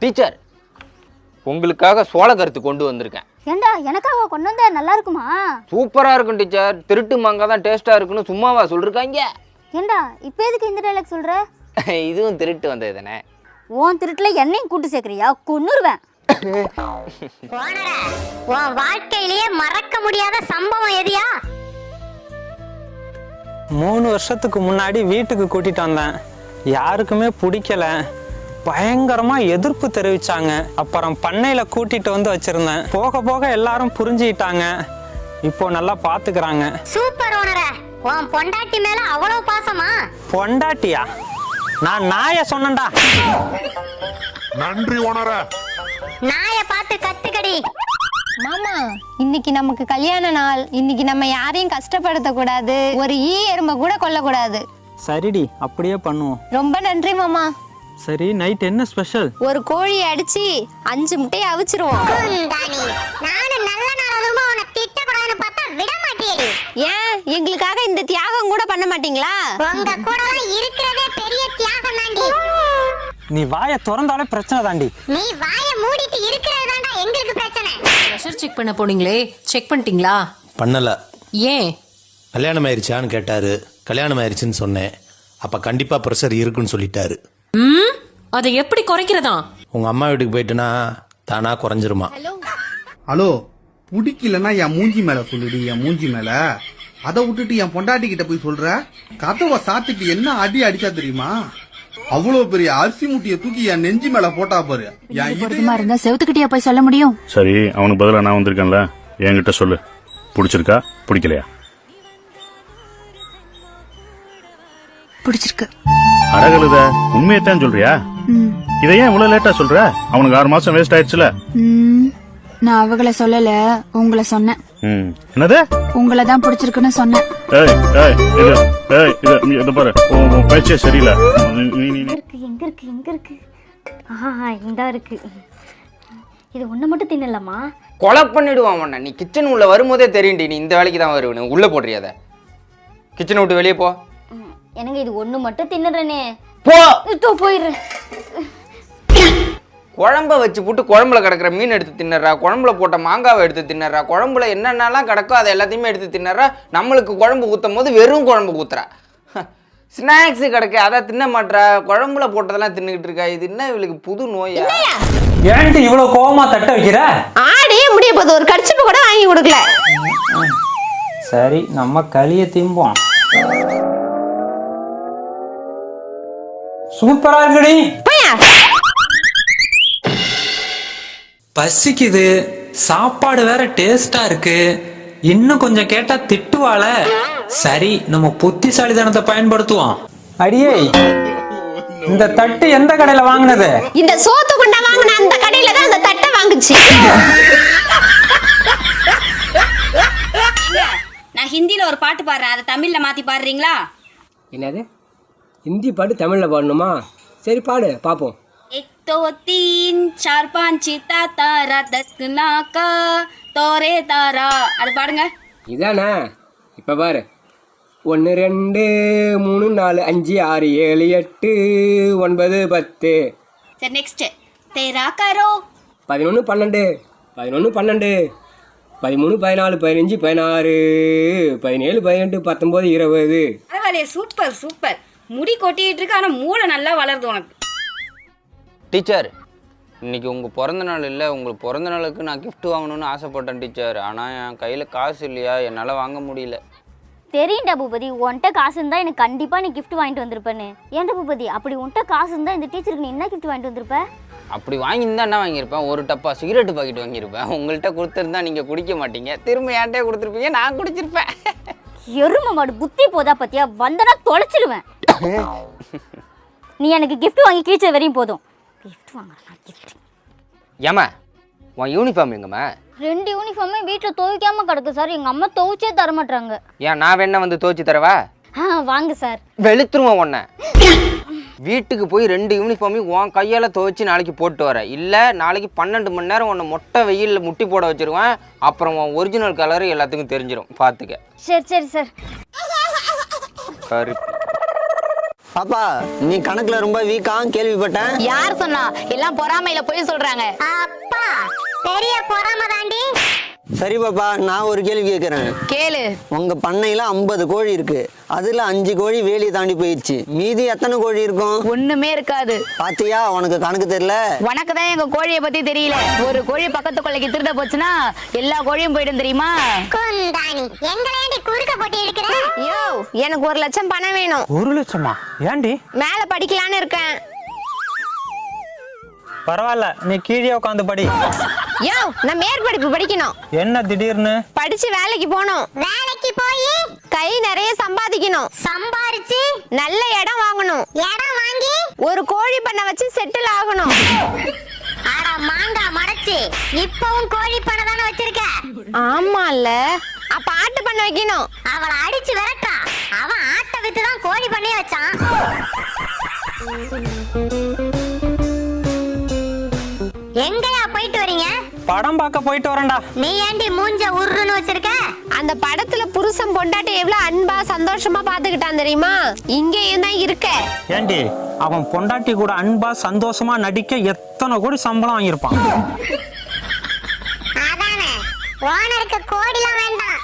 Teacher உங்களுக்காக சோளக்கருத்து கொண்டு வந்திருக்கேன். ஏண்டா எனக்காக கொண்டு வந்தா நல்லா இருக்குமா? சூப்பராக இருக்கும் டீச்சர். திருட்டு மாங்காய் தான் டேஸ்ட்டாக இருக்குன்னு சும்மாவா சொல்லிருக்காங்க. ஏண்டா இப்போ எதுக்கு இந்த டைலாக் சொல்ற? இதுவும் திருட்டு வந்தது தானே. உன் திருட்டுல என்னையும் கூட்டு சேர்க்கறியா? கொன்னுருவேன். உன் வாழ்க்கையிலேயே மறக்க முடியாத சம்பவம் எதியா? மூணு வருஷத்துக்கு முன்னாடி வீட்டுக்கு கூட்டிட்டு வந்தேன். யாருக்குமே பிடிக்கல. பயங்கரமா எதிர்ப்பு தெரிவிச்சாங்க. அப்புறம் பண்ணையில கூட்டிட்டு வந்து வச்சிருந்தேன். போக போக எல்லாரும் புரிஞ்சுக்கிட்டாங்க. இப்போ நல்லா பாத்துக்கிறாங்க. சூப்பர் ஓனரே உன் பொண்டாட்டி மேல அவ்வளவு பாசமா? பொண்டாட்டியா? நான் நாய சொன்னேன்டா. நன்றி உணர நாய பார்த்து கத்துக்கடி. மாமா இன்னைக்கு நமக்கு கல்யாண நாள். இன்னைக்கு நம்ம யாரையும் கஷ்டப்படுத்த கூடாது ஒரு ஈ எறும்ப கூட கொல்லக்கூடாது. சரிடி அப்படியே பண்ணுவோம். ரொம்ப நன்றி மாமா. சரி நைட் என்ன ஸ்பெஷல் ஒரு கோழியை அடிச்சு அஞ்சு முட்டையை அவிச்சிருவோம். நானும் நல்ல நாள் அதுமா உன்னை திட்டக்கூடாதுன்னு பார்த்தா விட மாட்டேடி ஏன்? எங்களுக்காக இந்த தியாகம் கூட பண்ண மாட்டீங்களா? உங்க கூட இருக்கிறதே பெரிய தியாகம் தாண்டி. நீ வாயை திறந்தாலே பிரச்சனை தாண்டி. நீ வாய மூடிட்டு இருக்கிறது தாண்டா எங்களுக்கு பிரச்சனை. ப்ரெஷர் செக் பண்ண போனீங்களே செக் பண்ணிட்டீங்களா? பண்ணல. ஏன்? கல்யாணம் ஆயிருச்சான்னு கேட்டாரு. கல்யாணம் ஆயிருச்சுன்னு சொன்னேன். அப்ப கண்டிப்பா ப்ரெஷர் இருக்குன்னு சொல்லிட்டாரு. அதை எப்படி குறைக்கிறதா? உங்க அம்மா வீட்டுக்கு போயிட்டுனா தானா குறைஞ்சிருமா? ஹலோ பிடிக்கலன்னா என் மூஞ்சி மேல சொல்லுடி என் மூஞ்சி மேல. அதை விட்டுட்டு என் பொண்டாட்டி கிட்ட போய் சொல்ற? கதவை சாத்திட்டு என்ன அடி அடிச்சா தெரியுமா? அவ்வளவு பெரிய அரிசி முட்டிய தூக்கி என் நெஞ்சு மேல போட்டா பாரு. இருந்தா செவத்துக்கிட்டே போய் சொல்ல முடியும்? சரி அவனுக்கு பதிலா நான் வந்திருக்கேன்ல. என்கிட்ட சொல்லு. பிடிச்சிருக்கா? பிடிக்கலையா? பிடிச்சிருக்கு. அழகழுத உண்மையத்தான் சொல்றியா? இதை ஏன் இவ்வளவு லேட்டா சொல்ற? அவனுக்கு ஆறு மாசம் வேஸ்ட் ஆயிடுச்சுல. நான் அவங்கள சொல்லல உங்களை சொன்னேன். என்னது? உங்களை தான் பிடிச்சிருக்குன்னு சொன்னேன். பேச்சே சரியில்லை. எங்க இருக்கு எங்க இருக்கு ஆஹா இந்தா இருக்கு. இது ஒண்ணு மட்டும் தின்னலாமா கொலை பண்ணிடுவான் உன்னை நீ கிச்சன் உள்ள வரும்போதே தெரியும்டி நீ இந்த வேலைக்கு தான் வருவனு உள்ளே போடுறியாத கிச்சனை விட்டு வெளியே போ. எனக்கு இது ஒண்ணு மட்டும் தின்னுறேனே போ. போயிடுறேன். குழம்ப வச்சு போட்டு குழம்புல கிடக்கிற மீன் எடுத்து தின்னறா குழம்புல போட்ட மாங்காவை எடுத்து தின்னறா குழம்புல என்னென்னலாம் கிடக்கோ அதை எல்லாத்தையுமே எடுத்து தின்னறா நம்மளுக்கு குழம்பு ஊற்றும் போது வெறும் குழம்பு ஊத்துறா. ஸ்நாக்ஸ் கிடக்கு அதை தின்ன மாட்றா குழம்புல போட்டதெல்லாம் தின்னுக்கிட்டு இருக்கா இது என்ன இவளுக்கு புது நோயா? ஏன்ட்டு இவ்வளவு கோவமா தட்ட வைக்கிற? ஆடியே முடிய போது ஒரு கடிச்சிப்பு கூட வாங்கி கொடுக்கல. சரி நம்ம களிய திம்போம். சூப்பரா இருக்குடி பசிக்குது சாப்பாடு வேற டேஸ்டா இருக்கு. இன்னும் கொஞ்சம் கேட்டா திட்டுவாள. சரி நம்ம புத்திசாலித்தனத்தை பயன்படுத்துவோம். அடியே இந்த தட்டு எந்த கடையில வாங்கினது? இந்த சோத்து குண்டா வாங்கின அந்த கடையில தான் அந்த தட்டை வாங்குச்சு. நான் ஹிந்தில ஒரு பாட்டு பாடுறேன். அதை தமிழ்ல மாத்தி பாடுறீங்களா? என்னது? ஹிந்தி பாட்டு தமிழில் பாடணுமா? சரி பாடு. பார்ப்போம் एक दो तीन चार पाँच ताता रातक नाका தோரே தாரா அது பாடுங்க இதானே இப்போ பாரு ஒன்று ரெண்டு மூணு நாலு அஞ்சு ஆறு ஏழு எட்டு ஒன்பது பத்து சரி நெக்ஸ்ட் தேரா கரோ பதினொன்று பன்னெண்டு பதினொன்று பன்னெண்டு பதிமூணு பதினாலு பதினஞ்சு பதினாறு பதினேழு பதினெட்டு பத்தொம்போது இருபது பரவாயில்லையே சூப்பர் சூப்பர் முடி கொட்டிட்டு இருக்கு ஆனா மூளை நல்லா வளருது உனக்கு டீச்சர் இன்னைக்கு உங்கள் பிறந்த நாள் இல்லை. உங்களுக்கு பிறந்த நாளுக்கு நான் gift வாங்கணும்னு ஆசைப்பட்டேன் டீச்சர் ஆனால் என் கையில் காசு இல்லையா? என்னால் வாங்க முடியல. தெரியும்டா பூபதி. உன்கிட்ட காசு இருந்தா எனக்கு கண்டிப்பா நீ gift வாங்கிட்டு வந்திருப்பேன்னு. ஏன்டா பூபதி? அப்படி உன்கிட்ட காசு இருந்தா இந்த டீச்சருக்கு நீ என்ன gift வாங்கிட்டு வந்திருப்ப? அப்படி வாங்கியிருந்தா என்ன வாங்கியிருப்பேன்? ஒரு டப்பா சிகரெட் பாக்கெட் வாங்கியிருப்பேன். உங்கள்கிட்ட கொடுத்துருந்தா நீங்கள் குடிக்க மாட்டீங்க. திரும்ப என்கிட்ட கொடுத்துருப்பீங்க நான் குடிச்சிருப்பேன். எரும மாடு புத்தி போதா பத்தியா? வந்தனா தொலைச்சிடுவேன் நீ எனக்கு gift வாங்கி கீழ்ச்ச வரையும் போதும். Gift வாங்கலாம் gift ஏமா உன் யூனிஃபார்ம் எங்கம்மா? ரெண்டு யூனிஃபார்மே வீட்டில் துவைக்காம கிடக்கு சார். எங்கள் அம்மா துவைச்சே தர மாட்டாங்க ஏன் நான் வேணா வந்து துவைச்சு தரவா? ஆ வாங்க சார். வெளுத்துருவேன் உன்னை. வீட்டுக்கு போய் ரெண்டு யூனிஃபார்மையும் உன் கையால் துவைச்சு நாளைக்கு போட்டு வர. இல்லை நாளைக்கு பன்னெண்டு மணி நேரம் உன்னை மொட்டை வெயிலில் முட்டி போட வச்சிருவேன். அப்புறம் உன் ஒரிஜினல் கலர் எல்லாத்துக்கும் தெரிஞ்சிடும் பார்த்துக்க சரி சரி சார். கருப்பு. பாப்பா நீ கணக்குல ரொம்ப வீக்கா? கேள்விப்பட்டேன். யார் சொன்னா? எல்லாம் பொறாமையில போய் சொல்றாங்க. அப்பா பெரிய பொறாம தாண்டி. சரி பாப்பா நான் ஒரு கேள்வி கேட்குறேன் கேளு. உங்க பண்ணையில ஐம்பது கோழி இருக்கு. அதுல அஞ்சு கோழி வேலியை தாண்டி போயிடுச்சு மீதி எத்தனை கோழி இருக்கும்? ஒண்ணுமே இருக்காது. பாத்தியா உனக்கு கணக்கு தெரியல? உனக்கு தான் எங்க கோழியை பத்தி தெரியல. ஒரு கோழி பக்கத்து கொள்ளைக்கு திருட போச்சுன்னா எல்லா கோழியும் போயிடும் தெரியுமா? குந்தாணி எங்களேண்டி குறுக்க போட்டு இருக்கிற யோ எனக்கு ஒரு லட்சம் பணம் வேணும். ஒரு லட்சமா? ஏண்டி? மேல படிக்கலான்னு இருக்கேன். பரவாயில்ல நீ கீழே உட்காந்து படி. யோ நான் மேற்படிப்பு படிக்கணும். என்ன திடீர்னு? படிச்சு வேலைக்கு போகணும். வேலைக்கு போய்? கை நிறைய சம்பாதிக்கணும். சம்பாரிச்சு? நல்ல இடம் வாங்கணும். இடம் வாங்கி? ஒரு கோழி பண்ண வச்சு செட்டில் ஆகணும். அட மாங்கா மடைச்சு இப்பவும் கோழி பண்ண தானே வச்சிருக்க? ஆமால அப்ப ஆட்டு பண்ண வைக்கணும். அவளை அடிச்சு விரட்டா. அவன் ஆட்டை வித்து தான் கோழி பண்ணி வச்சான். எங்கயா போயிட்டு வரீங்க? படம் பார்க்க போயிட்டு வரேன்டா. நீ ஏண்டி மூஞ்ச உருன்னு வச்சிருக்க? அந்த படத்துல புருஷன் பொண்டாட்டி எவ்வளவு அன்பா சந்தோஷமா பாத்துக்கிட்டான் தெரியுமா? இங்கேயும் தான் இருக்க. ஏண்டி அவன் பொண்டாட்டி கூட அன்பா சந்தோஷமா நடிக்க எத்தனை கோடி சம்பளம் வாங்கியிருப்பான்? அதானே ஓனருக்கு கோடிலாம் வேண்டாம்.